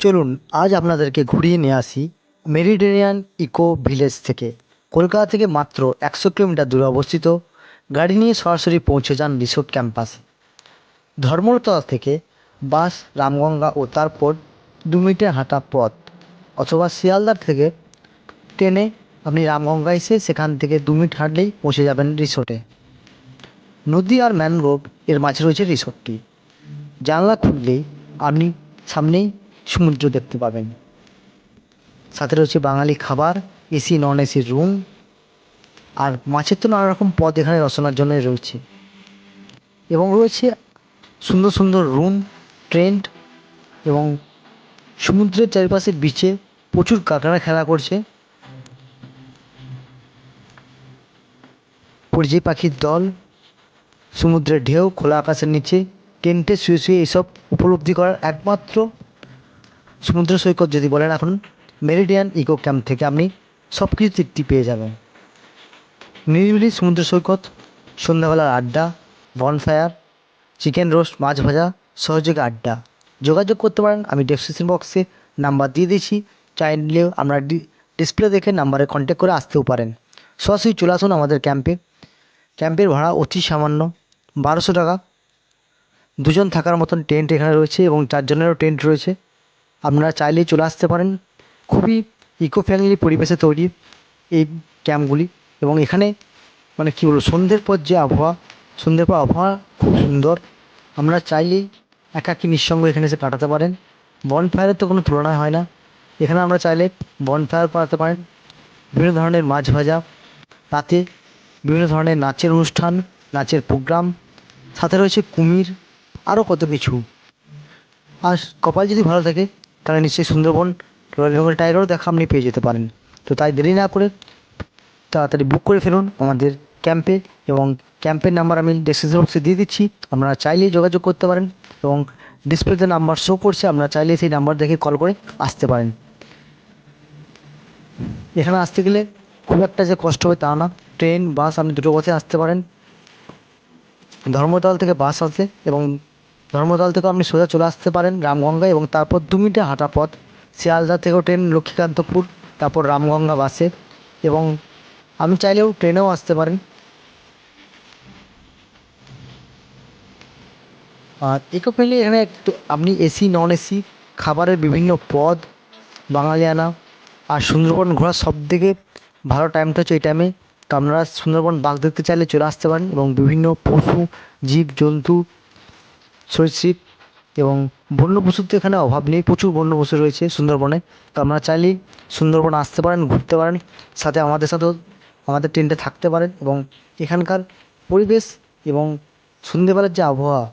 চলুন আজ আপনাদেরকে ঘুরিয়ে নিয়ে আসি মেরিডেরিয়ান ইকো ভিলেজ থেকে। কলকাতা থেকে মাত্র একশো কিলোমিটার দূরে অবস্থিত। গাড়ি নিয়ে সরাসরি পৌঁছে যান রিসোর্ট ক্যাম্পাসে। ধর্মতলা থেকে বাস, রামগঙ্গা ও তারপর দু মিনিটের হাঁটা পথ অথবা শিয়ালদার থেকে ট্রেনে আপনি রামগঙ্গা এসে সেখান থেকে দু মিনিট হাঁটলেই পৌঁছে যাবেন রিসোর্টে। নদী আর ম্যানগ্রোভ এর মাঝে রয়েছে রিসোর্টটি। জানলা খুললেই আপনি সামনেই সমুদ্র দেখতে পাবেন। সাথে রয়েছে বাঙালি খাবার, এসি, নন এসি রুম, আর মাছের তো নানা রকম পদ এখানে রচনার জন্য রয়েছে। এবং রয়েছে সুন্দর সুন্দর রুম ট্রেন্ড এবং সমুদ্রের চারিপাশে বিচে প্রচুর কাঁকড়া খেলা করছে। পরিযায়ী পাখির দল, সমুদ্রের ঢেউ, খোলা আকাশের নিচে, টেন্টে শুয়ে শুয়ে এসব উপলব্ধি করার একমাত্র সমুদ্র সৈকত যদি বলেন, এখন মেরিডিয়ান ইকো ক্যাম্প থেকে আপনি সব কিছু তৃপ্তি পেয়ে যাবেন। নিরিবিলি সমুদ্র সৈকত, সন্ধ্যাবেলার আড্ডা বনফায়ার চিকেন রোস্ট মাছ ভাজা, সহযোগে আড্ডা। যোগাযোগ করতে পারেন, আমি ডেসক্রিপশন বক্সে নাম্বার দিয়ে দিয়েছি। চাইলে আমরা ডিসপ্লে দেখে নাম্বারে কন্ট্যাক্ট করে আসতেও পারেন। সরাসরি চলে আসুন আমাদের ক্যাম্পে। ক্যাম্পের ভাড়া অতি সামান্য, বারোশো টাকা। দুজন থাকার মতন টেন্ট এখানে রয়েছে এবং চারজনেরও টেন্ট রয়েছে। আপনারা চাইলেই চলে আসতে পারেন। খুবই ইকো ফ্রেন্ডলি পরিবেশে তৈরি এই ক্যাম্পগুলি এবং এখানে মানে কী বলব, সন্ধ্যের পর যে আবহাওয়া, সন্ধ্যের পর আবহাওয়া খুব সুন্দর। আমরা চাইলেই একাকী নিঃসঙ্গ এখানে এসে কাটাতে পারেন। বনফায়ারের তো কোনো তুলনা হয় না। এখানে আমরা চাইলে বনফায়ার করাতে পারেন। বিভিন্ন ধরনের মাছ ভাজা রাতে বিভিন্ন ধরনের নাচের অনুষ্ঠান, নাচের প্রোগ্রাম সাথে রয়েছে কুমির আরও কত কিছু। আর কপাল যদি ভালো থাকে তাহলে নিশ্চয়ই সুন্দরবন রয়্যাল বেঙ্গল টাইগারও দেখা আপনি পেয়ে যেতে পারেন। তো তাই দেরি না করে তাড়াতাড়ি বুক করে ফেলুন আমাদের ক্যাম্পে এবং ক্যাম্পের নাম্বার আমি ডেসক্রিপশন বক্সে দিয়ে দিচ্ছি। আপনারা চাইলেই যোগাযোগ করতে পারেন এবং ডিসপ্লেতে নাম্বার শো করছে, আপনারা চাইলে সেই নাম্বার দেখে কল করে আসতে পারেন। এখানে আসতে গেলে খুব একটা যে কষ্ট হবে তা না। ট্রেন বাস আপনি দুটো পথে আসতে পারেন। ধর্মতল থেকে বাস আসে এবং ধর্মতল থেকেও আপনি সোজা চলে আসতে পারেন রামগঙ্গায় এবং তারপর দু মিনিটে হাঁটা পথ। শিয়ালদা থেকেও ট্রেন লক্ষ্মীকান্তপুর, তারপর রামগঙ্গা বাসে এবং আপনি চাইলেও ট্রেনেও আসতে পারেন। আর ইকো ফ্রেন্ডলি এখানে একটু আপনি এসি, নন এসি খাবারের বিভিন্ন পদ, বাঙালিয়ানা আর সুন্দরবন ঘোরার সব থেকে ভালো টাইমটা হচ্ছে এই টাইমে তো আপনারা সুন্দরবন বাঘ দেখতে চাইলে চলে আসতে পারেন এবং বিভিন্ন পশু, জীব, জন্তু সরীসৃপ এবং বন্য পশুর তো এখানে অভাব নেই, প্রচুর বন্য পশু রয়েছে সুন্দরবনে। তো আপনারা চাইলেই সুন্দরবন আসতে পারেন, ঘুরতে পারেন, সাথে আমাদের সাথেও আমাদের টেন্টে থাকতে পারেন এবং এখানকার পরিবেশ এবং সন্ধেবেলার যে আবহাওয়া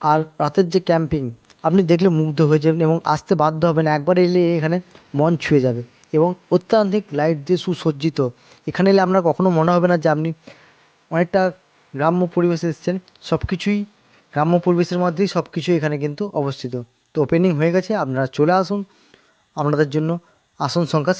আর রাতের যে ক্যাম্পিং আপনি দেখলে মুগ্ধ হয়ে যাবেন এবং আসতে বাধ্য হবেন। একবার এলে এখানে মন ছুঁয়ে যাবে এবং অত্যাধিক লাইট দিয়ে সুসজ্জিত। এখানে এলে আপনার কখনো মনে হবে না যে আপনি অনেকটা গ্রাম্য পরিবেশে এসেছেন সব কিছুই গ্রাম্য পরিবেশের মধ্যেই সব কিছু এখানে কিন্তু অবস্থিত। তো ওপেনিং হয়ে গেছে, আপনারা চলে আসুন। আপনাদের জন্য আসন সংখ্যা